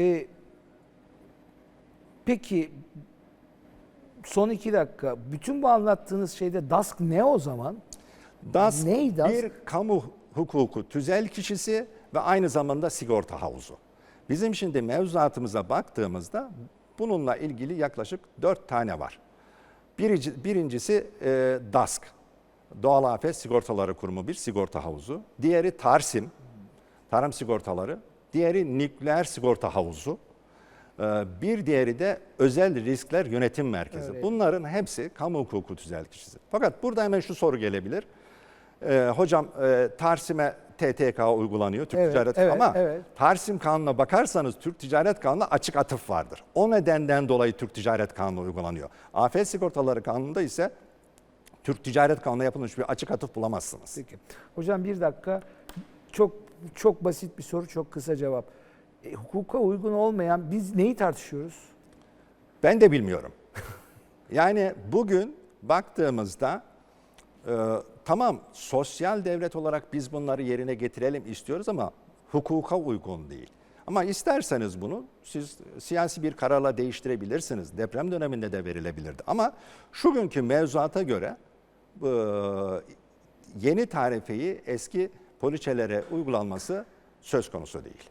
Ee, peki son iki dakika bütün bu anlattığınız şeyde DASK ne o zaman? DASK Ney DASK? bir kamu hukuku tüzel kişisi ve aynı zamanda sigorta havuzu. Bizim şimdi mevzuatımıza baktığımızda bununla ilgili yaklaşık dört tane var. Birinci, birincisi e, DASK, Doğal Afet Sigortaları Kurumu bir sigorta havuzu. Diğeri TARSİM, Tarım Sigortaları. Diğeri Nükleer Sigorta Havuzu. Ee, Bir diğeri de Özel Riskler Yönetim Merkezi. Öyle. Bunların hepsi kamu hukuku tüzel kişisi. Fakat burada hemen şu soru gelebilir. Ee, hocam e, Tarsim'e TTK uygulanıyor Türk Evet, Ticaret evet, ama evet. Tarsim Kanunu'na bakarsanız Türk Ticaret Kanunu'na açık atıf vardır. O nedenden dolayı Türk Ticaret Kanunu uygulanıyor. Afet Sigortaları Kanunu'nda ise Türk Ticaret Kanunu'na yapılmış bir açık atıf bulamazsınız. Peki. Hocam bir dakika. Çok çok basit bir soru, çok kısa cevap. E, hukuka uygun olmayan biz neyi tartışıyoruz? Ben de bilmiyorum. yani bugün baktığımızda e, tamam sosyal devlet olarak biz bunları yerine getirelim istiyoruz ama hukuka uygun değil. Ama isterseniz bunu siz siyasi bir kararla değiştirebilirsiniz. Deprem döneminde de verilebilirdi. Ama şu günkü mevzuata göre e, yeni tarifeyi eski poliçelere uygulanması söz konusu değil.